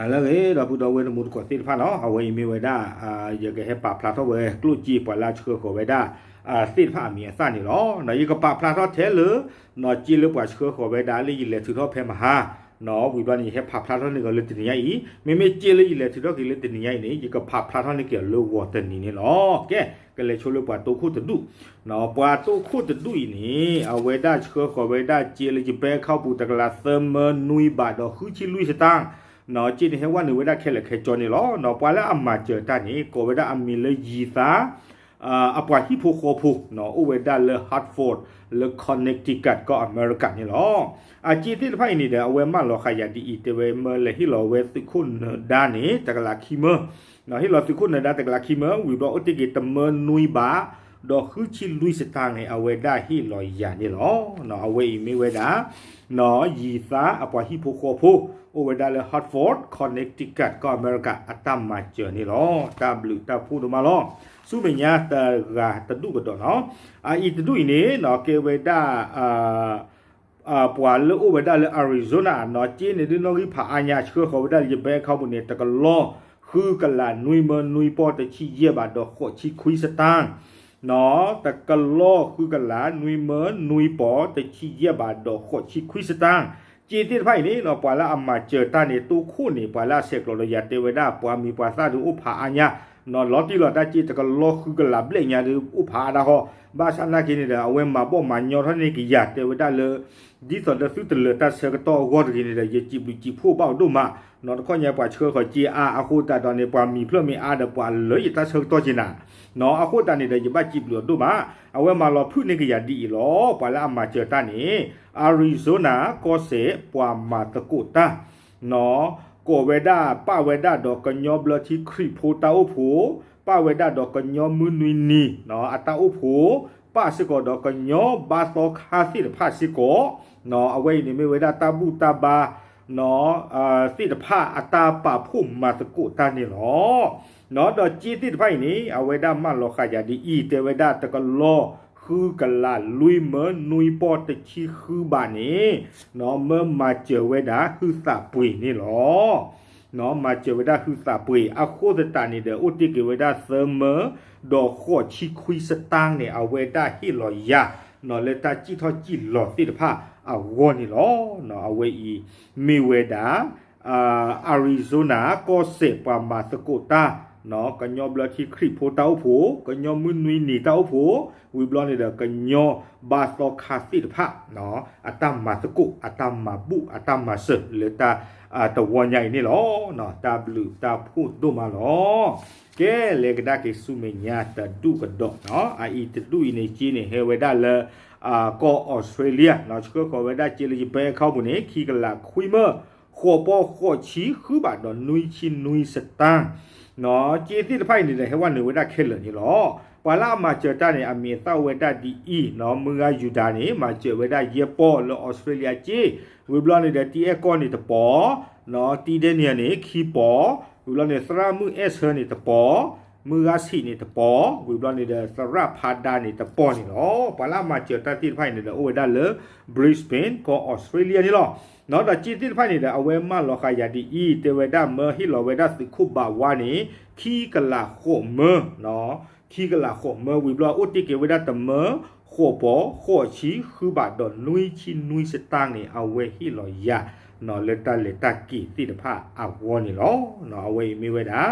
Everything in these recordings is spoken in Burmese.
နာလကေတော့ပူတော်ဝဲမှုကိုတိဖာနော်အဝဲမီဝဲဒါအာရကေဟပါဖလာတော့ဝဲကလုကြည့်ပလာချခေကိုဝဲဒါအာစိဖာမီစနေလောနော်ယကပါဖလာတော့ထဲလနော်ကြည့်လို့ပွားချခေကိုဝဲဒါလေးလေသူတော့ဖဲမဟာနော်ဝီဘနီဟဖဖလာတော့နေကလေတင်ရိုက်မေမေကြည့်လေးလေသူတော့ကလေတင်ရိုက်နေယကဖဖလာတော့နေကလောဝတ်နေနေလောကဲကလေချိုလို့ပွားတော့ခုတဒုနော်ပွားတော့ခုတဒုနေအဝဲဒါချခေကိုဝဲဒါကြည့်လေးကြပဲခောက်ပူတကလာသမနွိဘာတော့ခုချီလူစတန်း နော်ကြည့်နေဟဲဝန်ဝဲဒါခဲလက်ခဲကြောနေလောနော်ပွာလာအမကျတန်နေကိုဝဲဒါအမီလေဂျီသာအာအပွာဟီဖိုခိုဖိုနော်ဝဲဒါလေဟတ်ဖို့လေကော်နက်တီကတ်ក៏အမေရိကန်နေလောအကြည့်တိဖိုင်နေတဲ့အဝဲမလောခရဒီအီတဝဲမလေဟီလောဝဲသိခွန်းဒါနေတကလာခီမနော်ဟီလောသိခွန်းဒါတကလာခီမဝီဘောအတိကေတမနွိဘာ တော့ခုချီလူစတန်နေအဝဲဒါဟီလောယာနေလောနော်အဝဲမီဝဲဒါနော်ရီသာအပွာဟီဖိုခိုဖို over dale hartford connecticut ก็อเมริกาอัตมาเจอนี่ลอตาบลูตาพูดมาลอสุเมญาตากาตดุกดเนาะอ่าอีตดุอีนี่เนาะเกเวดาอ่าอ่าปัวเลโอเวดาเลอาริโซนาเนาะจีนี่ดิโนกิผาอัญญาเชื่อเขาเวดาเยเบเข้าบุเนี่ยตะกลอคือกะลานุยเมนุยปอตะchiเยบาดอกโคchiคุยสตางเนาะตะกลอคือกะลา นุยเมนุยปอตะchiเยบาดอกโคchiคุยสตางจีติไฟนี่เนาะปวาละอำมาเจอตานี่ตูคู่นี่ปวาละเสกโลยาเทวดาปวามีปวาซาดูอุภาอัญญา နော်လော်တီလော်တာချီတကလော်ခုကလာဘလေညာဒီဥဖာဒါဟောဘာသာနာကိနေတာအဝဲမှာပေါ့မှာညော်ထနေကိရတေဝတာလေဒီစော်တဲ့ဖူတလတာဆက်တော့ဝတ်ကိနေတာယေချီဘူးချီဖို့ပေါ့တို့မှာနော်တခွညာပွားချေခေါ်ချီအာအခုတတော်နေပွားမီဖလို့မီအာဒပွားလေရတာဆက်တော့ချင်တာနော်အခုတနေတဲ့ယပချီဘူးတို့မှာအဝဲမှာလော်ဖူနေကိရဒီလောပွာလာမှာချေတာနေအာရီဇိုနာကော့ဆေပွားမာတကုတာနော် ကိုဝေဒပဝေဒတော့ကညောဘလတိခရိဖိုတာအဖိုပဝေဒတော့ကညောမွနွီနီနော်အတာအဖိုပါစကောတော့ကညောဘာသောခါစီဖာစီကောနော်အဝဲနေမေဝေဒတဘူတဘာနော်အာစိတဖအတာပဖို့မာတကုတာနေလောနော်တော့ជីတိတဖိုင်နေအဝေဒမလောခရဒီဤတေဝေဒတကလော คือกะละลุยเมนุยปอตะชีคือบานี่เนาะเมื่อมาเจอเวดาคือสะปุยนี่หรอเนาะมาเจอเวดาคือสะปุยอะโคตตานี่เดออุติเกเวดาเสมอดอกขอชีคุยสตางเนี่ยเอาเวดาฮิลอยาเนาะเลตาจิทอจิหลอติดผ้าอาวอนี่หรอเนาะเอาเวอีมีเวดาอ่าอาริโซนาก็เสปามาสโกตา နော်ကညောဘလတိခရိဖိုတောက်ဖို့ကညောမွနွီနီတောက်ဖို့ဝီဘလနေတဲ့ကညောဘာသောခါစီတဖနော်အတမစကုအတမบุအတမဆလေတာအတဝန်ညိုင်နေလောနော်တဘလူတဖို့တို့မလောကဲလေကဒါကေစုမညာတဒုကတော့နော်အာဤတဒုဤနေချင်းနေဟေဝဒလအာကောဩစတြေးလျနော်ချကောကောဝဒချီလီပဲခောက်ဘူးနေခီကလာခွိမခေါ်ပေါ်ခေါ်ချီခူပါတော့နွိချင်းနွိစတန်း နော်จีติไผ่นี่แหละเฮวันเลยเวดาขึ้นเลยนี่หรอปาละมาเจอตาเนี่ยอเมตะเวดาดีอีเนาะมืออยู่ดานี่มาเจอเวดาเยปอลอออสเตรเลียจีเวบลอนี่เดตีเอกอนี่ตะปอเนาะตีเดเนี่ยนี่คีปอเวบลอนี่สระมือเอสเฮนี่ตะปอมือกาสีนี่ตะปอเวบลอนี่เดสระพาดานี่ตะปอนี่หรอปาละมาเจอตาติไผ่นี่เดโอเวดาเลยบริสเบนก็ออสเตรเลียนี่หรอ နော်တော့ကြည်တိဖိုင်နေတဲ့အဝဲမလောခယာတိဤတေဝဒမဟိလောဝဒစုခုဘဝနေခီကလာခိုမနော်ခီကလာခိုမဝိဘလောဥတိကေဝဒတမခိုပေါ်ခိုချီခူဘဒွန်နွိချီနွိစတန်းနေအဝဲဟိလောယာနော်လက်တလက်တကီတိတဖအဝေါနေလောနော်အဝဲမိဝဲတာ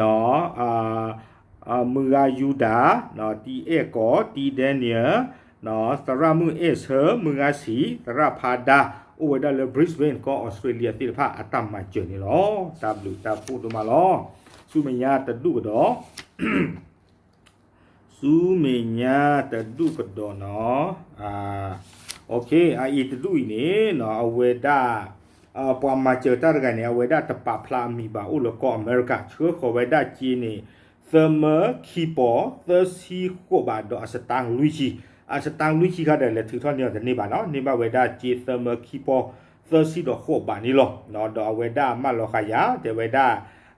နော်အာအာမူရာယူဒာနော်တီအေကောတီဒန်နီယနော်စရမှုအေဆာမူရာစီတရဖာဒါ over the Brisbane ก็ออสเตรเลียติดภาคอตัมมาเจอนี่หรอตาบลูตาพูดมาหรอสุเมียตะดุกดอสุเมียตะดุกดอเนาะอ่าโอเคอ่าอีตะดุอีนี่เนาะเอาเวดาอ่าปอมมาเจอตากันเนี่ยเวดาตะปาพลามีบาอุลก็อเมริกาเชื่อขอเวดาจีนี่เสมอคีปอเตอร์ซีโคบาดอสตังลุยจี อาชตังลุยชีก็ได้เลยถือท่อนเดียวแต่นี่บ้านเนาะนี่บ้านเวด้าจีเซอร์เมอร์คีปอเซอร์ซีดอกโคบ้านนี่หรอเนาะดอกเวด้ามาหรอขยะแต่เวด้า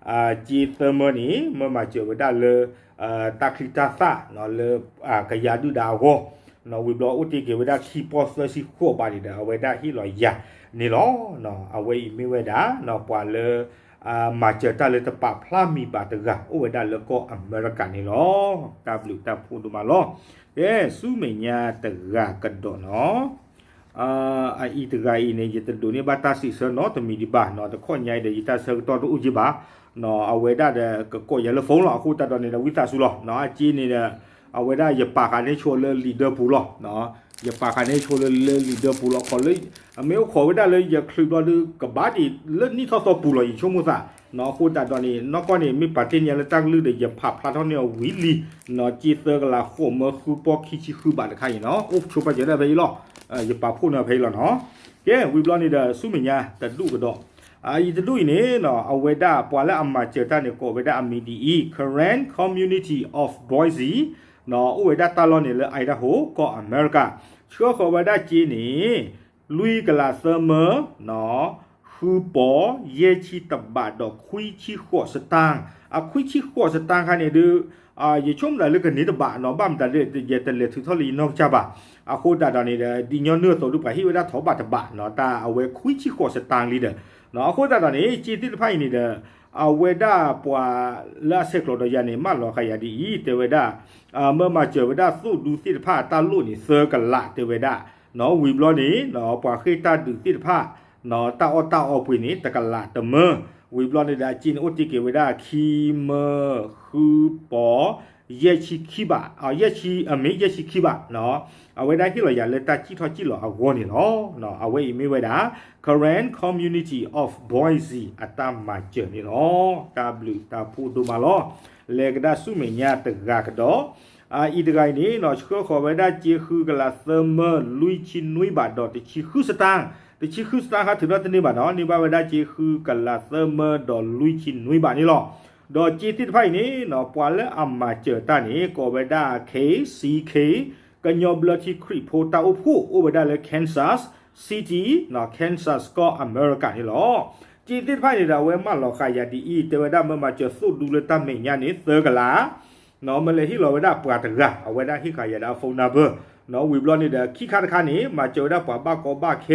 อ่าจีเซอร์เมอร์นี่เมื่อมาเจอเวด้าเลยอ่าตาคริตาซาเนาะเลยอ่ากยาดูดาวโกเนาะวิบลออุติเกเวด้าคีปอเซอร์ซีโคบ้านนี่เด้อเวด้าฮีหรอยะนี่หรอเนาะเอาไว้อีเมเวด้าเนาะกว่าเลยอ่ามาเจอตาเลยตะปะพลามีบาตะกะโอเวด้าเลยก็อเมริกันนี่หรอตาบลูตาพูดมาหรอ ရဲစုမညာတဂါကဒေါနောအာအီတဂိုင်နေဂျေတဒိုနေဘာတာစီဆနောတမီဒီဘာနောတခွန်ညိုင်ဒေဂျီတာဆတော်တူဂျီဘာနော်အဝေဒတဲ့ကိုရလဖုန်းလောက်အခုတတ်တော်နေတဲ့ဝိသစုလောနော်အကြီးနေတဲ့အဝေဒရပါကနေချိုလလီဒါဘူးလောနော် ายะปากันเนี่ยชัวเลลีดเดอร์ปูลอเนาะยะปากันเนี่ยชัวเลลีดเดอร์ปูลอขอเลยอเมขอเวดาเลยยะคลิปดอကဘာဒီလนี่ทอตอปูลออีชมุซา နော်ခုတတော်နေနော်ကောနေမိပါတင်ရလက်တလူdeရဖဖလာတော့နေဝီလီနော်ကြည်သကလာခုမခုပေါ်ခိချီခုပါတခိုင်နော်အုပ်ချိုပါကြရပဲလောအဲရပါဖို့နော်ဖေးလောနော်ကဲဝီဘလနေတဲ့စုမညာတလူကတော့အာဤတလူနေနော်အဝေဒပွာလာအမချေတာနေကိုဝေဒအမီဒီ current community of boise นะอุเวด้ตาลอนเนี่ยเลยไอ้ดาโหก็อเมริกาเชื่อขอเวด้าจีนี่ลุยกลาเซเมอหนอคือปอเยชิตบบาดอกคุยชิขวสตางอะคุยชิขวสตางค่ะเนี่ยดูอ่าอย่าชมเลยเรื่องนี้ตบบาหนอบ้ามแต่เรื่องเยแต่เลืองทุกทอลีนอกจ้าบ่าอะโคดาตอนนี้เดดิยอนเนื้อตัวดูไปที่เวด้าถอบาดตบบาหนอตาเอาไว้คุยชิขวสตางลีเด้อหนอโคดาตอนนี้จีนที่ไพ่นี่เด้อ အဝေဒပွာလာစက်ကလောဒယနေမလောခယဒီတေဝဒအမမချေဝဒသုဒုစိတဖတာလုနိစကလတေဝဒနော်ဝီဘလောနေနော်ပွာခိတာဒုစိတဖနော်တာအောတာအောပွေနေတကလာတမဝီဘလောနေတာဂျင်းအိုတီကေဝဒခီမခူပေါ် ရက်ချီခိပါအရက်ချီအမေရက်ချီခိပါနော်အဝေဒခိလောရလက်တာချီထောချီလောအဝေါနေလောနော်အဝေမေဝဒ current community of boise အတမချေနေလော w တာဖူဒူမာလောလေကဒါဆုမညာတဂါကတော့အာဤတကိုင်နေနော်ချခောခေါ်ဝဒချီခူကလာသမလူချီနွိဘာဒတ်ချီခူစတန်တချီခူစတန်ဟာသူရတနေပါနော်နေပါဝဒချီခူကလာသမဒေါ်လူချီနွိဘာနေလော ดอจีติดไพ่นี้เนาะปวาและอัมมาเจอตานี้กอเวดาเคซีเคกันยอบลที่ครีโพตาอุพูอุบดาและแคนซัสซิตี้เนาะแคนซัสก็อเมริกันนี่หรอจีติดไพ่นี่ดาเวมาหลอกขายาดีอีเตวดาเมื่อมาเจอสุดดูเลตาเมียนี่เตอกะลาเนาะมันเลยที่เราเวดาปวาตะกะเอาเวดาที่ขายาดาโฟนนัมเบอร์เนาะวีบลอนี่ดาขี้คาตะคานี่มาเจอดาปวาบากอบาเค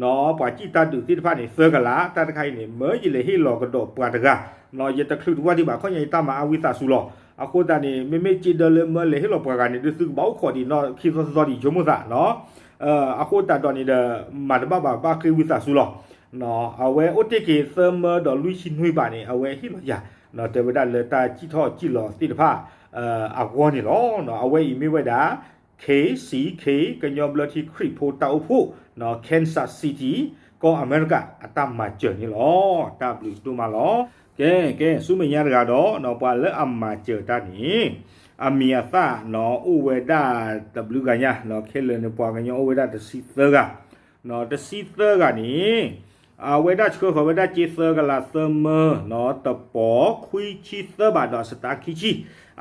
no pa chi ta du ti pha ni se ka la ta ta khai ni me ji le hi lo ka do pa ta ga no ye ta khlu wa ti ba kho ye ta ma a wi sa su lo a kho da ni me me chi de le me le hi lo pa ga ni du su ba kho di no khi so so di jo mo za no အခိုတာတော်နေတဲ့မာတဘဘာဘာကိဝိသဆူလောနော်အဝဲအိုတိကေသမတော်လူရှိနှွေးပါနေအဝဲဟိလောရနော်တေဝဒလတာជីထောជីလောတိတဖအအကောနေလောနော်အဝဲဤမိဝဲတာ စုမညာတကတော့တော့ပါလဲအမကျတာนี่အမီယာသနော်ဥဝေဒဝကညာနော်ခဲလနေပွားကညာဥဝေဒတစီသကနော်တစီသကနီ အဝေဒချခောဝေဒချီသကလာသမနော်တပေါ်ခွီချီသဘာတော့စတာခိချီ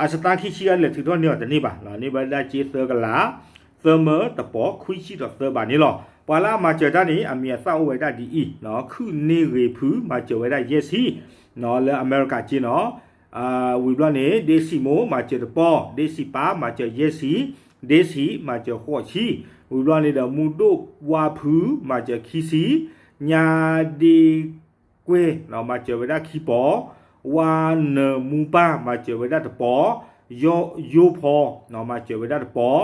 အစတာခိချီရလေထီတော့နေတော့နေပါနော်နေပါဒချီသကလာသမတပေါ်ခွီချီတော့သဘာနေလောပွာလာမှာကြတာနေအမီယာသဥဝေဒဒီအီနော်ခုနေရေဖူးမှာကြဝေဒယက်စီနော်လေအမေရိကချီနော်အာဝီဘလနေဒေစီမိုမာချေတပေါ်ဒေစီပါမာချေယက်စီဒေစီမာချေခေါ်ချီဝီဘလနေဒမူဒိုဝါဖူမာချေခီစီ ညာဒီကွေနော်မာချေဝဒခီပေါ်ဝါနမူပါမာချေဝဒတပေါ်ယောယိုဖောနော်မာချေဝဒတပေါ်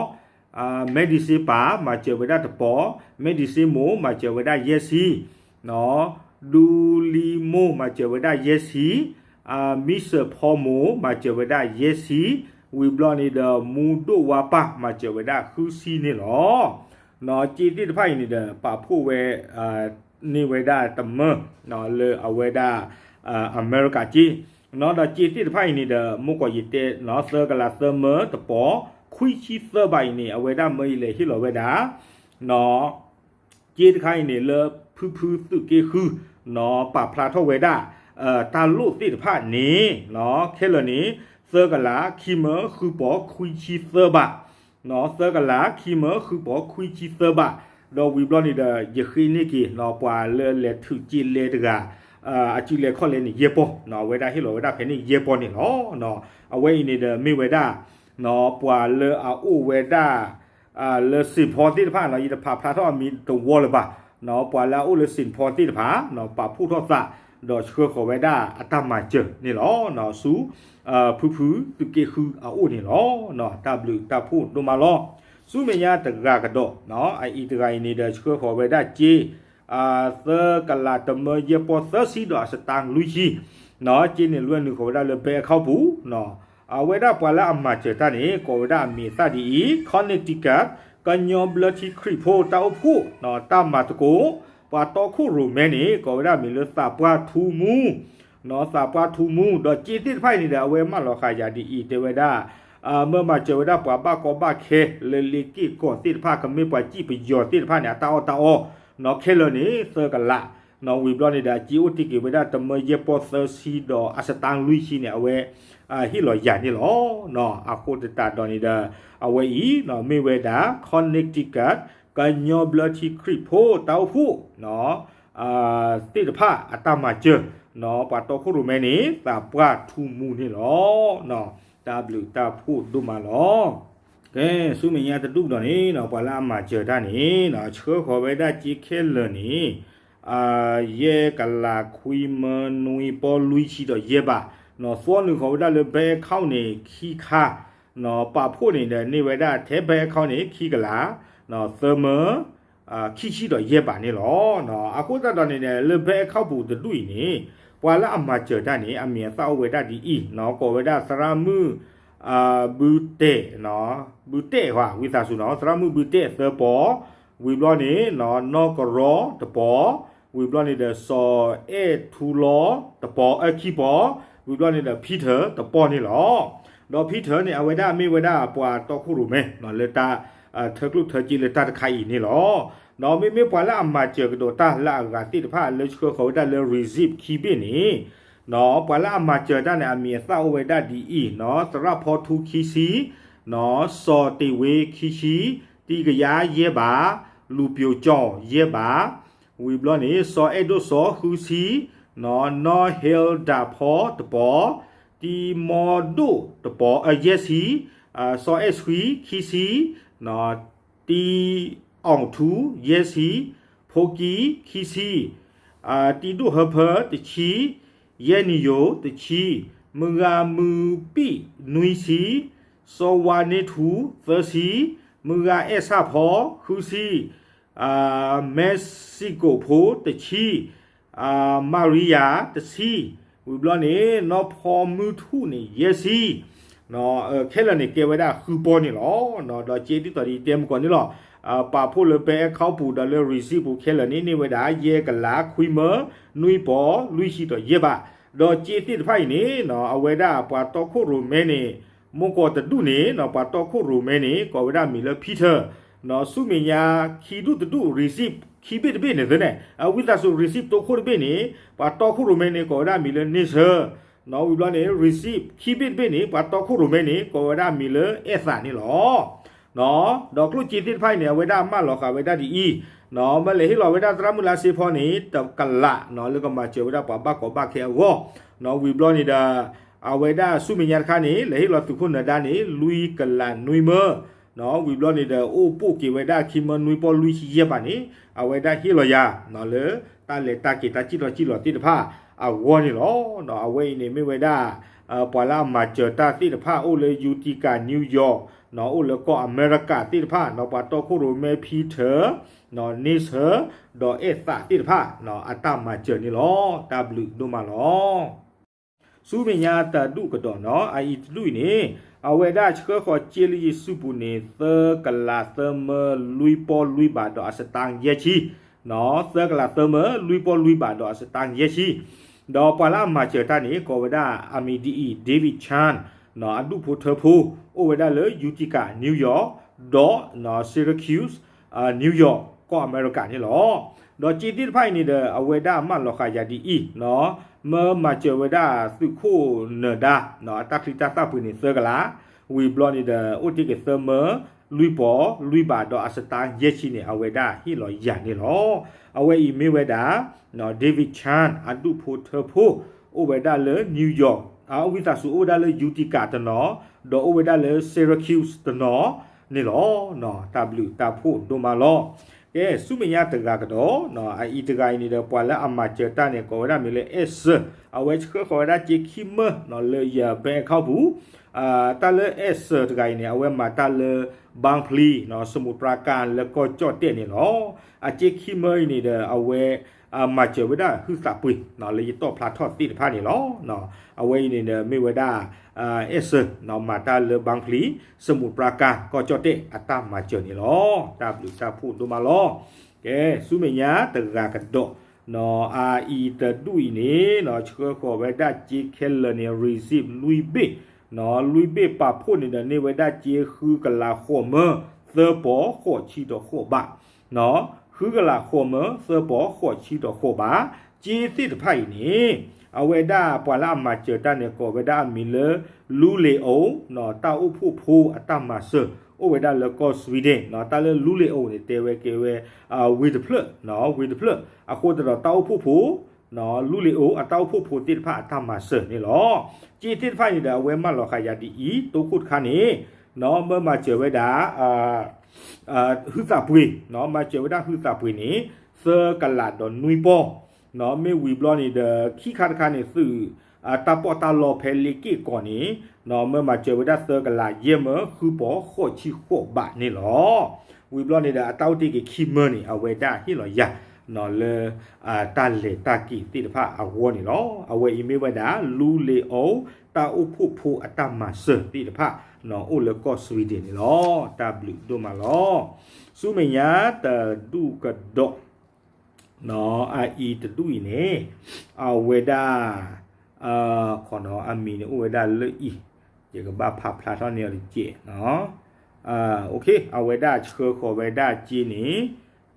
အာမက်ဒီစီပါမာချေဝဒတပေါ်မက်ဒီစီမိုမာချေဝဒယက်စီနော်ဒူလီမိုမာချေဝဒယက်စီအာမစ်ဖောမိုမာချဝဒယက်စီဝီဘလနီဒမူဒိုဝါပါမာချဝဒခူစီနေလောနော်ကြည်တိတဖိုင်နေတဲ့ပါဖို့ဝဲအာ ni weda temu no le aweda america chi nó là chi tiết phải ni de mu ko yite nó sơ ka la sơ mơ to po khui chi sơ bai ni aweda mai le hi lo weda nó chi khai ni le phu phu tu ke khu nó pa pla tho weda ta lu tiết phải ni nó khe lo ni sơ ka la khi mơ khu po khui chi sơ ba nó sơ ka la khi mơ khu po khui chi sơ ba လောဝီဘလနီဒါယခိနိကီနော်ပွာလဲလဲထုကြည်လဲတကအာအကျူလဲခော့လဲနေရေပေါ်နော်ဝေဒါဟီလောဝေဒါဖဲနေရေပေါ်နေနော်နော်အဝဲနေဒမေဝေဒါနော်ပွာလဲအိုဝေဒါအာလဲစင်ဖော်တိတဖာနော်ယီတဖာဖလာတော့မီတဝော်လပါနော်ပွာလာအိုလဲစင်ဖော်တိတဖာနော်ပါဖူထော့သတော့ချွေခော်ဝေဒါအတမကျနေလောနော်စုအာဖူဖူတူကေခုအိုနေလောနော် w တဖူတို့မလော စုမညာတကကတော့နော်အိုင်တကိုင်းနေတဲ့ချွေခေါ်ပဲဒါကြီးအာသကလာတမရပေါ်သစီတော့စတန်လူကြီးနော်ကြီးနေလွန်းနေခေါ်ဒါလည်းဘယ်ခောက်ဘူးနော်အဝေဒပလာအမချေတနီကိုဝဒမီသဒီခொနက်တီကတ်ကညောဘလတိခရီဖိုတောက်ဖို့နော်တမတကိုပါတော့ခုရူမဲနီကိုဝဒမီလသပွားထူမူနော်သပွားထူမူတော့ကြည်တိဖိုက်နေတဲ့အဝဲမလောခာယာဒီဤတေဝဒ เมื่อมาเจอได้ปะบ้าก็บ้าเคเลลิกี้ก่อนติดผ้าก็ไม่ปล่อยจี้ไปหยอดติดผ้าเนี่ยตาอตาอเนาะเคเลยนี่เซอร์กันละเนาะวิบลอนี่ดาจิอุติกิเวดาตะเมเยปอเซอร์ซีดออัสตังลุยชีเนี่ยเวอ่าฮิลอยานี่หรอเนาะอะโคตตาดอนี่ดาเอาไว้อีเนาะมีเวดาคอนเนคติคัตกันยอบลอที่คริโพเต้าหู้เนาะอ่าติดผ้าอัตมาเจอเนาะปาโตคุรุเมนี่ตาปะทุมูนี่หรอเนาะ ตาบลูตาพูดดูมาหรอကဲစုမညာတတုတော်နေနော်ပလာမှာကျေတာနေနော်ချောခေါ်ဝဲတာကြည့်ခဲလနေအာယေကလာခွီမနွီပေါ်လူချီတော့ယေပါနော်စောနုခေါ်ဝဲတာလေဘဲခေါနေ ခီခါနော်ပါဖို့နေတဲ့နေဝဲတာထဲဘဲခေါနေခီကလာနော် thermal အာခိရှိတော့ရက်ပါနေလောနော်အခုတတော်နေတယ်လေဘဲခောက်ဘူးတူနေ ပွာလာအမချေတန်နေအမြင်သောဝေဒဒီဤနော်ကိုဝေဒစရမှုအာဘူတေနော်ဘူတေဟွာဝိသဆုနော်စရမှုဘူတေသပေါ်ဝီဘလောနေနော်နောကရောတပေါ်ဝီဘလောနေတဲ့စောအဲထူလောတပေါ်အခီပေါ်ဝီဘလောနေတဲ့ဖီတာတပေါ်နေလောတော့ဖီတာနေအဝေဒအမေဝေဒပွာတော့ခုရုမဲနော်လေတာအာထကလုထကြီးလေတတ်ခိုင်နေလော နော်မေမေပွာလာအမချေကဒတာလာကတိတဖာလေချခခေါ်တာလေ receive ခီပိနေနော်ပွာလာအမချေတာနေအမီသာဝေဒဒီအီနော်သရဖောထူခီစီနော်စောတိဝေခီရှိတိကရရဲပါလူပြိုကြောရဲပါဝီဘလောနေစောအဲ့ဒိုစောခူစီနော်နော်ဟီလ်ဒါဖောတပေါ်တီမော်ဒိုတပေါ်အယက်စီအာစောအက်ဆွီခီစီနော်တီ အောင်ထူယက်စီဖိုကီခီစီအာတီဒုဟဖတချီယေနီယိုတချီမငါမူပိနွီစီစောဝါနေထူသစီမငါအဆာဖောခူစီအာမက်ဆီကိုဖိုတချီအာမာရီယာတစီဝီဘလနေနော်ဖော်မူထူနေယက်စီနော်ခဲလနေကေဝဒခူပေါ်နေလောနော်တော့ကျေတီတော်ဒီတဲမကွန်နေလော အာပါဖို့လပဲခေါပူတယ်လေ receive ဘူးခဲလနေနေဝဒယေကလာခွီမနွိပေါ်လူရှိတော့ယေပါတော့ကျေတီဖိုင်နေနော်အဝေဒပွာတော့ခုရိုမဲနေမကောတဒုနေနော်ပွာတော့ခုရိုမဲနေကောဝဒမီလဖီတာနော်စုမညာခီဒုတဒု receive ခီဘစ်ဘစ်နေတဲ့အဝိသဆု receive တော့ခုရဘစ်နေပွာတော့ခုရိုမဲနေကောဝဒမီလနေဆာနော်ဝီဘလနေ receive ခိဘစ်ဘိနေပတ်တော့ခုရုမဲနေကောဝဒါမီလအက်ဆာနေလော နော်ဒေါကလူချီတိဖိုင်နေဝေဒမလောခဝေဒဒီဤနော် မလေဟီလောဝေဒသရမူလာစီဖောနေတကလာနော်လကမချေဝေဒပဘကောဘခေဝောနော်ဝီဘလနေတာအဝေဒဆုမညာခါနေလေဟီလောသူခုနဒါနေလူီကလာနွိမနော်ဝီဘလနေတဲ့အိုပိုကေဝေဒခိမနွိပေါ်လူရှိရပါနေအဝေဒဟီလောယာနော်လေတာလေတာကေတာချီလောချီလောတိတဖာအဝေါ်နေလောနော်အဝေးနေမိဝေဒအပွာလာမာချတာတိတဖာအိုလေယူတီကာနယူးယောက် နော်အိုလေကောအမေရိကတိတဖာနော်ပါတော့ခုရိုမဲဖီတာနော်နိစဟဒေါ်အက်တာတိတဖာနော်အတမာချနေလော W ဒိုမာလောစုပညာတတုကတော့နော်အိုင်တူနေအဝေဒချခခေါ်ချီလီစုပူနေသကလာသမလူီပေါ်လူီဘာတော့အစတန်ရဲ့ချီနော်သကလာသမလူီပေါ်လူီဘာတော့အစတန်ရဲ့ချီဒေါ်ပလာမာချတာနေကောဝဒအမီဒီဒေးဗစ်ချန် နော်အဒုဖိုထဖိုအိုဝဒလေယူတီကာနယူးယောက်ဒေါ်နော်ဆီရကျူးစ်အာနယူးယောက်ကောအမေရိကန်နေလောတော့ကြည်တိဖိုင်နေတဲ့အဝေဒမလောခယာဒီဤနော်မမချဝဒသုခိုနဒါနော်တခိတတပုနေသကလာဝီဘလောနေတဲ့အိုတိကေသမလူပေါ်လူပါတော့အစတန်ရက်ချီနေအဝေဒဟီလောရနေလောအဝေဤမေဝဒနော်ဒေးဗစ်ချန်အဒုဖိုထဖိုအိုဝေဒလေနယူးယောက် အဝိသဆူအိုဒါလေယူတီကာတနော်ဒေါ်အိုဝေဒလေဆီရကျူးစ်တနော်နေလောနော် W တာဖို့ဒိုမာလောကကဲစုမညာတကကတော့နော်အီတကိုင်းနေတဲ့ပွာလက်အမချတာနေကိုရမီလေ S အဝဲချခခေါ်ရချီခိမနော်လေရဘဲခောက်ဘူး အာတလေ S တကိုင်းနေအဝဲမှာတလေဘန်ဖလီနော်စမှုပရာကန်လေကိုကြော့တဲ့နေနော်အချီခိမနေတဲ့အဝဲအမချဝဒဟုစပွေနော်လေတော့ဖလာထော့တိတဖာနေလောနော်အဝဲနေတဲ့မေဝဒအာ S နော်မာတာလေဘန်ဖလီစမှုပရာကန်ကိုကြော့တဲ့အတမချနေလော W တာဖုဒမလောကဲစုမညာတကကတော့နော်အာအီတတူနေနော်ချေခေါ်ဝဒជីခဲလနေ receive လူဘေ နော်လူဘေပါဖို့နေတဲ့နေဝဒជីခူကလာခေါ်မသဘောခေါ်ချီတော့ခေါ်ပါနော်ခူကလာခေါ်မသဘောခေါ်ချီတော့ခေါ်ပါជីစစ်တဖိုင်နေအဝေဒပွာလာမှာချတနေကောဝဒမီလလူလေအောင်နော်တာဥဖို့ဖိုးအတမဆအိုဝေဒလကောစဝီဒင်နော်တာလလူလေအောင်နေတဲဝဲကေဝဲအာဝီဒဖလနော်ဝီဒဖလအခုတော့တာဥဖို့ဖိုး နော်လူလေအိုအတောက်ဖို့ဖို့တိဖာအတမဆနေလောជីတိဖာနေဒါဝဲမလောခါယတီဤတုခုတ်ခါနေနော်မမချဝဲဒါအာအာဟုသပွေနော်မချဝဲဒါဟုသပွေနေစကလာဒနွီပေါ်နော်မေဝီဘလောနေဒခိခါတခါနေစုအတပေါ်တာလောဖဲလီကီကောနီနော်မမချေဝဒသကလာယေမခုပေါ်ခေါချီခေါဘနေလောဝီဘလောနေဒအတောက်တိကခိမနီအဝေဒဟီလောယာ နော်လေအာတလေတကီတိတဖအဝနေလောအဝေအီမေဝဒလူလေအောတာဥဖုဖူအတမဆတိတဖနော်အိုလကောဆွီဒင်လော W ဒိုမလောစုမညာတဒုကဒေါနော်အအီတတူနေအဝေဒာအာခေါနော်အမီနေဝေဒာလေဤဒီကဘာဖဖလာတော့နေရကြည့်နော်အာโอเคအဝေဒာချေခေါ်ဝေဒာကြည့်နေ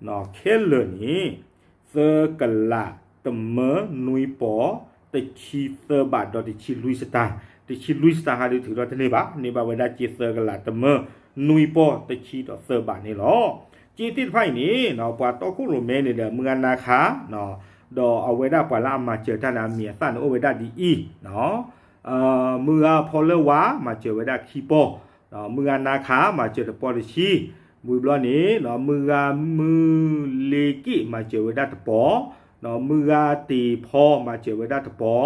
နော်ခဲလနီသကလာတမနွိပေါ်တချီသဘာဒတချီလူစတာတချီလူစတာဟာဒီသူတော့တနေပါနေပါဝဒချီသကလာတမနွိပေါ်တချီတော့သဘာနေလောကြည်တိဖိုင်နေနော်ပွာတော့ခုလိုမဲနေတယ်မငနာခါနော်တော့အဝေဒပလာမချေတနာမီသန်အဝေဒဒီဤနော်အာမူကဖော်လဝါမချေဝေဒခီပေါ်နော်မူကနာခါမချေပေါ်ရှိ อเวดาดีอีเนาะเอ่อมือพอเลวามาเจอเวดาคีโปเนาะมือนาคามาเจอตปอลิชีมือบลอนี่เนาะมือมือเลกิมาเจอเวดาตปอเนาะมือตีพอมาเจอเวดาตปอ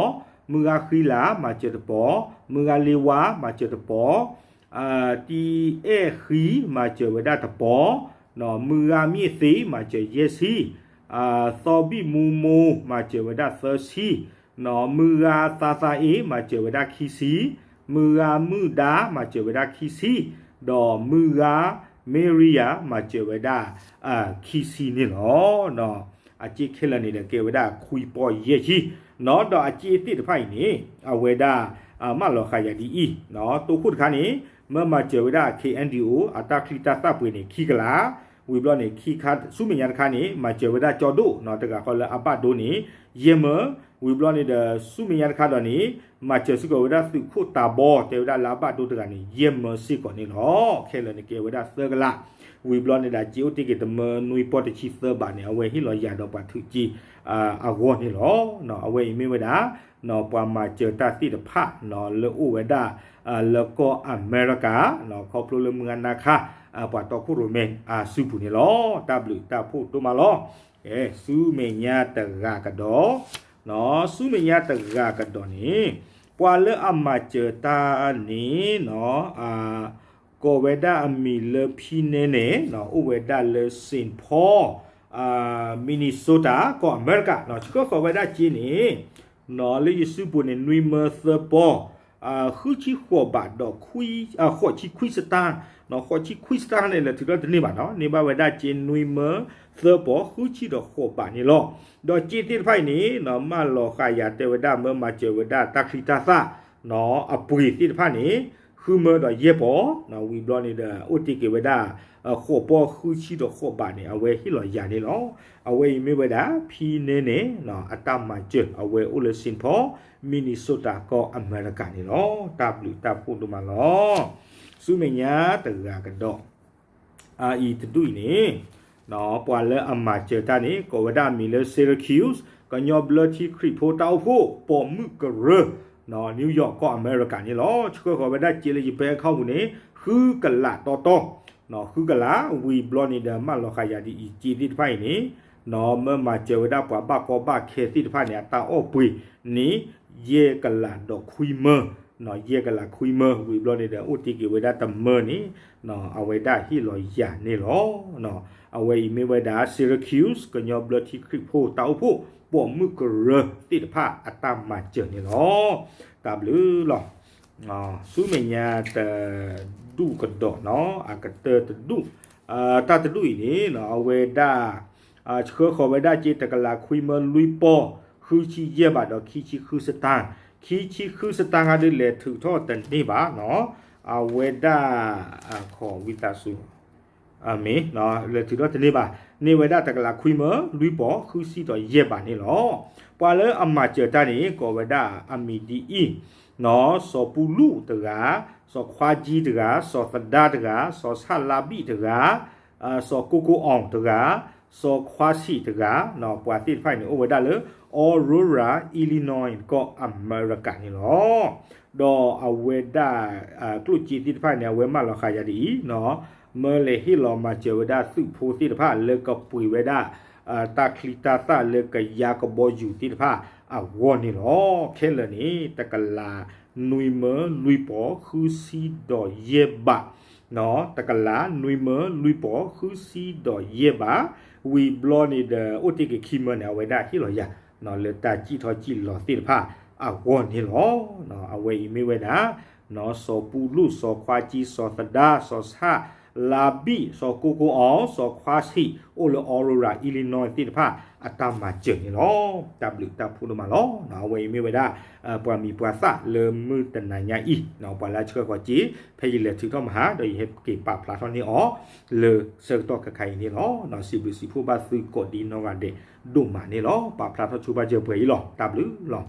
มือခိလာมาเจอตปอมือเลวามาเจอตปออ่าตีเอခိมาเจอเวดาตปอနော်မူရာမြစ်သေးမှာကျရစီအာသောဘိမူမူမှာကျဝဒသစီနော်မူရာသာသာအေမှာကျဝဒခီစီမူရာမူဒါမှာကျဝဒခီစီဒေါ်မူရာ မေရီယာမှာကျဝဒအာခီစီနေလောနော်အကြည့်ခလနေတဲ့ကေဝဒခွီပေါ်ရဲ့ချီနော်တော့အကြည့်တိတဖိုင်နေအဝေဒအမလောခရဒီဤနော်တုခုတခါနေမမကျဝဒ KNDO အတခလီတာတပ်ပွေနေခိကလာဝီဘလနေခိခတ်စုမညာတခါနေမကျေဝဒကြော်ဒိုနော်တကခေါ်လအပတ်ဒိုနေယေမ ဝီဘလော့နေတဲ့စုမီယန်ခါတော့နီမာချစုကဝဒစုခုတာဘောတေဝဒလာဘတ်တို့တကနေယေမစီကောနီလောခဲလနေကေဝဒဆကလာဝီဘလော့နေတာဂျီအိုတီကေတမနွီပေါ်တချီသဘာနေအဝဲဟီလောရတော့ပါသူကြီးအာအဝေါ်နီလောနော်အဝဲအမေဝဒနော်ပွာမာချတာစီတဖနော်လောဥဝဒအာလကောအမေရိကာနော်ခေါပလိုလမငနာခါအပွာတော့ခုရမေအာစုပူနေလော W တာဖို့တို့မလောအဲစုမေညာတရာကတော့ နော်စုမညာတကကတော်နေပွာလအမချေတာနေနော်အာကိုဝေဒအမီလဖီနေနေနော်ဥဝေဒလစင်ဖောအာမင်နီဆိုတာကောအမေရိကနော်ချကကိုဝေဒချီနေနော်လေယစုပုန်နွိမသပေါ်အာခူချီခောဘတ်တော့ခွီအာခောချီခွီစတာ နော်ခေါ်ချီခွီစတာနဲ့လေသူတော့ဒီနေ့ပါနော်နေပါဝဒကျင်းနွေမသပေါ်ခူချီတော့ခေါ်ပါနေလို့တော့ကြည်တိဖိုင်နေနော်မလောခယာတေဝဒမမကျေဝဒတခိတာသနော်အပွေတိဖိုင်နေခူမတော့ရေပေါ်နော်ဝီဘလောနေတဲ့ဥတိကေဝဒခေါ်ပေါ်ခူချီတော့ခေါ်ပါနေအဝဲဟီလောယာနေလို့အဝဲမေဝဒဖီနေနေနော်အတမကျွအဝဲဥလစင်ဖောမီနီဆိုတာကောအမေရိကန်နေလို့ W တပ်ဖို့တို့မှာလို့ စုမညာတရာကတော့အာအီတတူနေနော်ပွာလအမချေတာနေကိုဝဒမီလဆီရကျူးကညောဘလတီခရီဖိုတောက်ဖို့ပေါ်မှုကရနော်နယူးယောက်ကောအမေရိကန်နေလို့ချကောဝဒချီလီပဲခေါမှုနေခူးကလာတော်တော်နော်ခုကလာဝီဘလော့နေတာမလောခယာဒီဂျီတိဖိုင်နေနော်မမကျေဝဒပွားဘကောဘခေတိဖိုင်နေတာအောပွေနီယေကလာတော့ခွီမ နော်ယေကလာခွီမဝီဘလော့နေတာဥတီကေဝဒတမနီနော်အဝေဒဟီလောယာနေလောနော်အဝေမေဝဒ Syracuse ကညောဘလတိခရဖိုတောက်ဖို့ပေါ်မှုကရတိတဖအတမကျနေလော W လောအာစုမညာတဒုကတော့နော်အကတတဒုအာတတဒုနေနော်အဝေဒအာချခခဝေဒจิตကလာခွေမလွိပေါ်ခူချီရပါတော့ခီချီခူစတန် ခီချီခူစတန်ကလည်းလေထုထောတန်နေပါနော်အဝေဒအခေါ်ဝိတဆုအမေနော်လေထုတော့တနေပါနေဝေဒတကလာခွေမလွိပေါ်ခူစီတော့ရက်ပါနေလောပွာလေအမချတနေကောဝေဒအမီဒီအီနော်စောပူလူတကားစောခွာကြီးတကားစောဖဒါတကားစောဆလာဘီတကားအာစောကိုကိုအောင်တကားစောခွာစီတကားနော်ပွာတိဖိုင်နေ over ဒါလေ Aurora Illinois ก็อเมริกันนี่เนาะดอเอาเวด้าอ่ากลุ่จีที่ผ่านเนี่ยเวมาเราขายดีเนาะเมื่อเลยที่เรามาเจอเวด้าซึ่งโพสิที่ผ่านเลยก็ปุ๋ยเวด้าอ่าตาคลิตาซาเลยก็ยากบอยู่ที่ผ่านอ่ะวอนี่เนาะเคลนี่ตะกลานุยเมอลุยปอคือซีดอเยบะเนาะตะกลานุยเมอลุยปอคือซีดอเยบะวีบลอนี่เดอโอติกคิมเนเอาไว้ได้ที่เราอยาก နော်လေတာကြည့်ထောကြည့်လောတိဖာအဝေါ်နေလောနော်အဝေမီဝေဒာနော်စောပူလူစောခွာကြီးစောသဒါစောဆာ လာဘီစောကိုကိုအောင်စောခွာစီအိုလိုအော်ရိုရာအီလီနိုတိဖာအတမကျင်းလော W တဖူလမလောနော်ဝေမီဝေဒာပွာမီပွာသလေမတနညာဤနော်ပွာလာချေခေါ်ကြီးဖေးလေချီတော့မဟာဒိဟက်ကေပါပလာထော်နီအောလေစေတော့ကခိုင်နီလောနော်စီဘစီဖူဘသုကိုဒီနောကတဲ့ဒုမာနီလောပါပလာထော်ချူပါကျေပွေလော W လော